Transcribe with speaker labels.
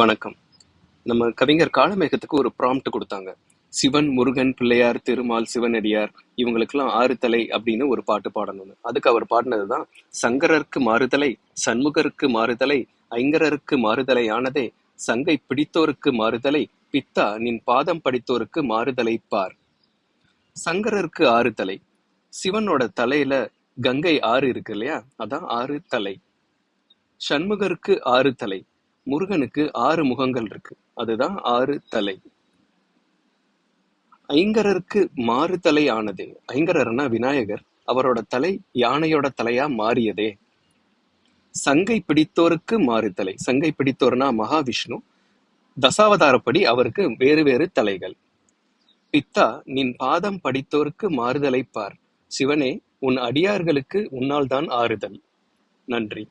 Speaker 1: வணக்கம். நம்ம கவிஞர் காளமேகத்துக்கு ஒரு ப்ராம்ப்ட் கொடுத்தாங்க. சிவன் முருகன் பிள்ளையார் திருமால் சிவனடியார் இவங்களுக்கெல்லாம் ஆறுதலை அப்படின்னு ஒரு பாட்டு பாடணும்னு. அதுக்கு அவர் பாடினதுதான் சங்கரருக்கு மாறுதலை சண்முகருக்கு மாறுதலை ஐங்கரருக்கு மாறுதலை ஆனதே சங்கை பிடித்தோருக்கு மாறுதலை பித்தா நின் பாதம் படித்தோருக்கு மாறுதலை பார். சங்கரருக்கு ஆறுதலை சிவனோட தலையில கங்கை ஆறு இருக்கு இல்லையா? அதான் ஆறு தலை சண்முகருக்கு ஆறு தலை முருகனுக்கு ஆறு முகங்கள் இருக்கு. அதுதான் ஆறு தலை. ஐங்கரருக்கு மாறு தலை ஆனதே ஐங்கரர்னா விநாயகர். அவரோட தலை யானையோட தலையா மாறியதே. சங்கை பிடித்தோருக்கு மாறு தலை. சங்கை பிடித்தோர்னா மகாவிஷ்ணு. தசாவதாரப்படி அவருக்கு வேறு வேறு தலைகள். பித்தா நின் பாதம் படித்தோருக்கு மாறுதலை பார். சிவனே உன் அடியார்களுக்கு உன்னால் தான் ஆறுதல். நன்றி.